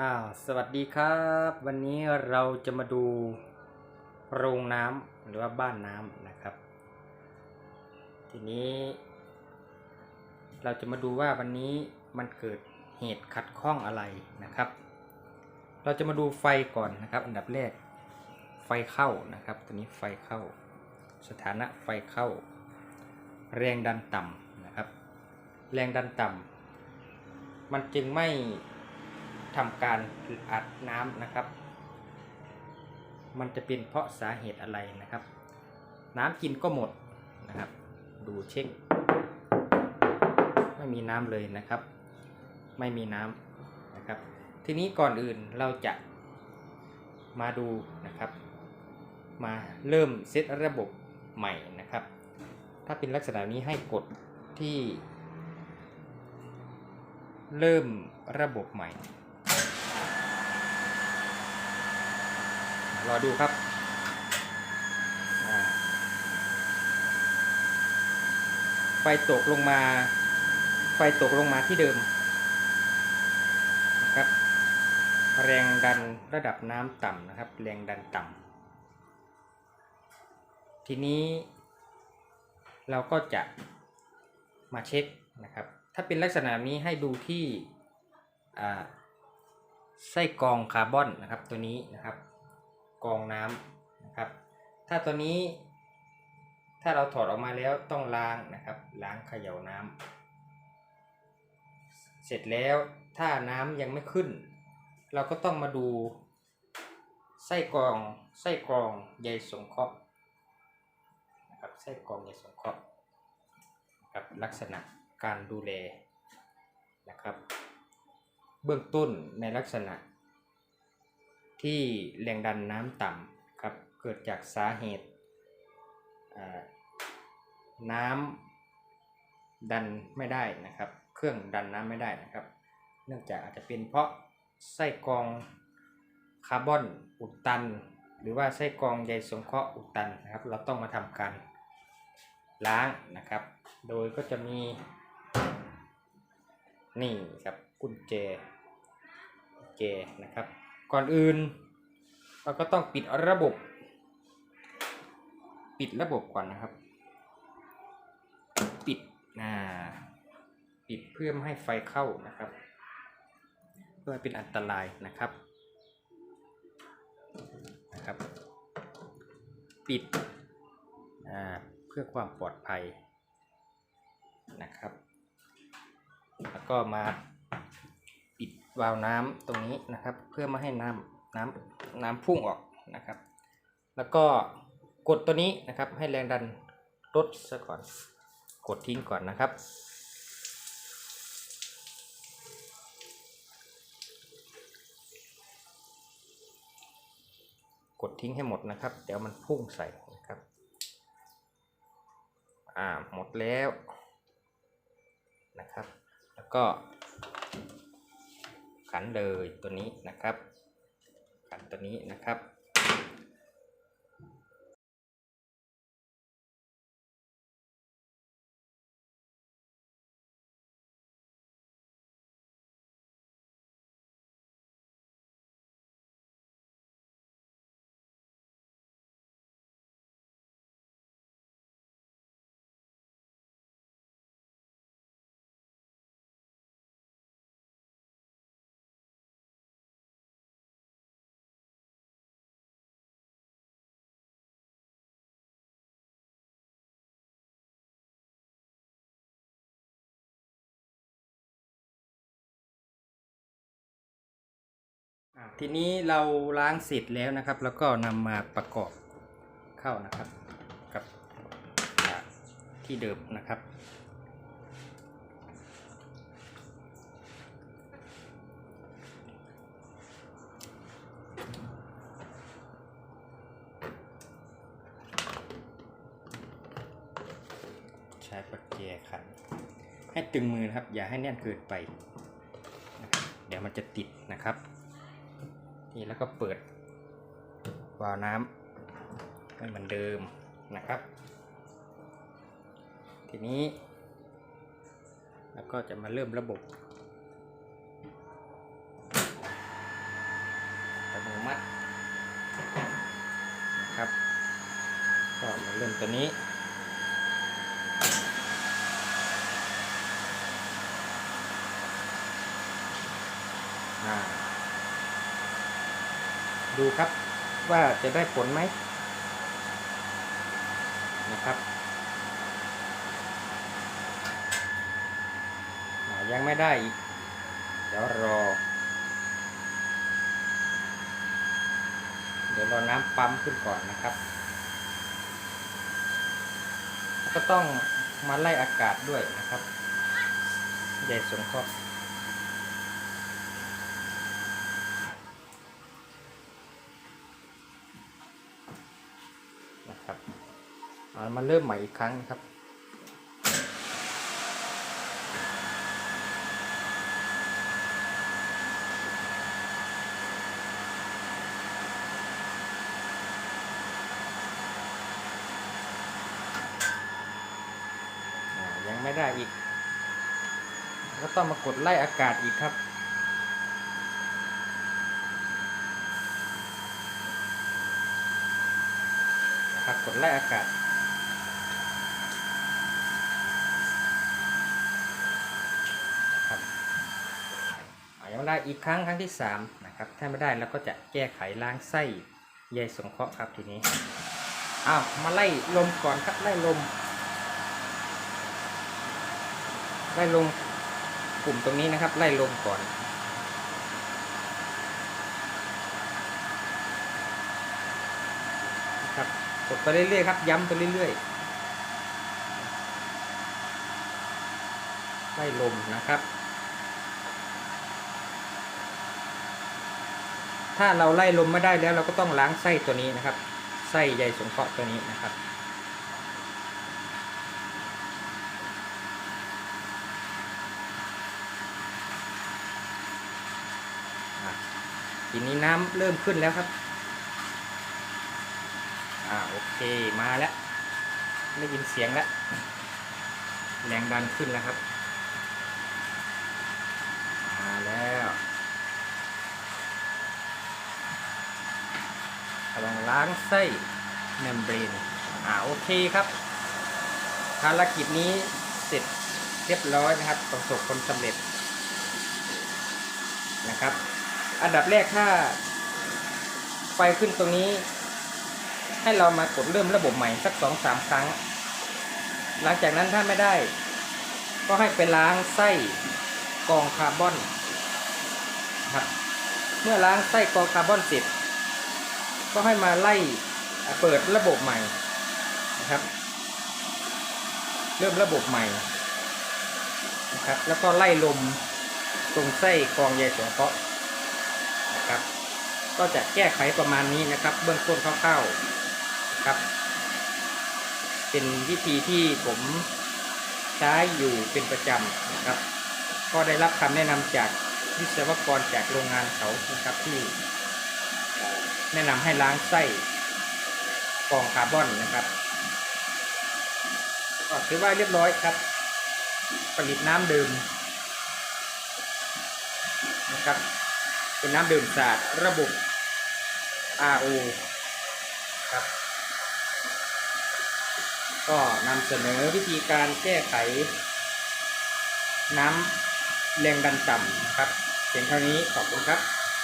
อ้าวสวัสดีครับ วันนี้เราจะมาดูโรงน้ำหรือว่าบ้านน้ำนะครับ ทีนี้ เราจะมาดูว่าวันนี้มันเกิดเหตุขัดข้องอะไรนะครับ เราจะมาดูไฟก่อนนะครับ อันดับแรกไฟเข้านะครับตัวนี้ไฟเข้า สถานะไฟเข้า แรงดันต่ำนะครับ แรงดันต่ำมันจึงไม่ ทำการอัดน้ำนะครับ มันจะเป็นเพราะสาเหตุอะไรนะครับ น้ำกินก็หมดนะครับ ดูเช็ค ไม่มีน้ำเลยนะครับ ไม่มีน้ำนะครับ ทีนี้ก่อนอื่นเราจะมาดูนะครับ มาเริ่มเซตระบบใหม่นะครับ ถ้าเป็นลักษณะนี้ให้กดที่ เริ่มระบบใหม่ รอดูครับไฟตกลงมา ไฟตกลงมาที่เดิมนะครับ แรงดันระดับน้ำต่ำนะครับ แรงดันต่ำทีนี้ เราก็จะมาเช็คนะครับ ถ้าเป็นลักษณะนี้ให้ดูที่ไส้กรองคาร์บอนนะครับตัวนี้นะครับ กองน้ำนะครับ ถ้าตัวนี้ ถ้าเราถอดออกมาแล้วต้องล้างนะครับ ล้างเขย่าน้ำเสร็จแล้วถ้าน้ำยังไม่ขึ้น เราก็ต้องมาดูไส้กรองไส้กรองใยสงเคราะห์นะครับไส้กรองใยสงเคราะห์นะครับลักษณะการดูแลนะครับ เบื้องต้นในลักษณะ ที่แรงดันน้ำต่ำครับเกิดจากสาเหตุน้ำดันไม่ได้นะครับ เครื่องดันน้ำไม่ได้นะครับ เนื่องจากอาจจะเป็นเพราะไส้กรองคาร์บอนอุดตัน หรือว่าไส้กรองใยสงเคราะห์อุดตันนะครับ เราต้องมาทำการล้างนะครับ โดยก็จะมีนี่ครับกุญแจกุญแจนะครับ ก่อนอื่น เราก็ต้องปิดระบบ ปิดระบบก่อนนะครับ ปิดอ่าปิดเพื่อไม่ให้ไฟเข้านะครับ เพื่อเป็นอันตรายนะครับนะครับ ปิดอ่าเพื่อความปลอดภัยนะครับ แล้วก็มา วาล์วน้ำตรงนี้นะครับ เพื่อไม่ให้น้ำน้ำน้ำพุ่งออกนะครับ แล้วก็กดตัวนี้นะครับให้แรงดันลดซะก่อน กดทิ้งก่อนนะครับ กดทิ้งให้หมดนะครับ เดี๋ยวมันพุ่งใส่นะครับ อ่าหมดแล้วนะครับ แล้วก็ ขันเลยตัวนี้นะครับ ขันตัวนี้นะครับ ทีนี้เราล้างเสร็จแล้วนะครับ แล้วก็นำมาประกอบเข้านะครับ กับอ่าที่เดิมนะครับ ใช้ปักแจขันให้ตึงมือนะครับ อย่าให้แน่นเกินไป เดี๋ยวมันจะติดนะครับ นี่แล้วก็เปิดวาล์วน้ำให้เหมือนเดิมนะครับ ทีนี้ แล้วก็จะมาเริ่มระบบอัตโนมัตินะครับ ก็มาเริ่มตัวนี้ อ่า ดูครับว่าจะได้ผลไหมนะครับยังไม่ได้อีก เดี๋ยวรอ เดี๋ยวรอน้ำปั๊มขึ้นก่อนนะครับ ก็ต้องมาไล่อากาศด้วยนะครับใหญ่สงเคราะห์นะครับเอา มาเริ่มใหม่อีกครั้งครับยังไม่ได้อีก ก็ต้องมากดไล่อากาศอีกครับครับกดไล่อากาศ ครับ ได้อีกครั้งครั้งที่สามนะครับถ้าไม่ได้เราก็จะแก้ไขล้างไส้ใยสงเคราะห์ครับทีนี้อ้าวมาไล่ลมก่อนครับไล่ลมไล่ลงกลุ่มตรงนี้นะครับ ไล่ลงก่อนนะครับกดไปเรื่อยๆครับ ย้ำไปเรื่อยๆไล่ลมนะครับ ถ้าเราไล่ลมไม่ได้แล้วเราก็ต้องล้างไส้ตัวนี้นะครับ ไส้ใยสงเคราะห์ตัวนี้นะครับ ทีนี้น้ำเริ่มขึ้นแล้วครับ อ่าโอเคมาแล้ว ได้ยินเสียงแล้ว แรงดันขึ้นแล้วครับ มาแล้วกำ ลังล้างไส้เมมเบรนอ่าโอเคครับภารกิจนี้เสร็จเรียบร้อยนะครับ ประสบผลสำเร็จนะครับ อันดับแรกถ้า ไฟขึ้นตรงนี้ ให้เรามากดเริ่มระบบใหม่สักสองสามครั้ง หลังจากนั้นถ้าไม่ได้ ก็ให้ไปล้างไส้กรองคาร์บอนครับเมื่อล้างไส้กรองคาร์บอนเสร็จ ก็ให้มาไล่เปิดระบบใหม่นะครับ เริ่มระบบใหม่นะครับ แล้วก็ไล่ลมตรงไส้กรองใยสงเคราะห์นะครับ ก็จะแก้ไขประมาณนี้นะครับ เบื้องต้นคร่าวๆนะครับ เป็นวิธีที่ผมใช้อยู่เป็นประจำนะครับ ก็ได้รับคำแนะนำจากวิศวกรจากโรงงานเขานะครับที่ แนะนำให้ล้างไส้กองคาร์บอนนะครับก็ถือว่าเรียบร้อยครับ ผลิตน้ำดื่มนะครับ เป็นน้ำดื่มสะอาดระบบ RO ครับ ก็นำเสนอวิธีการแก้ไข น้ำแรงดันต่ำนะครับเพียงเท่านี้ขอบคุณครับ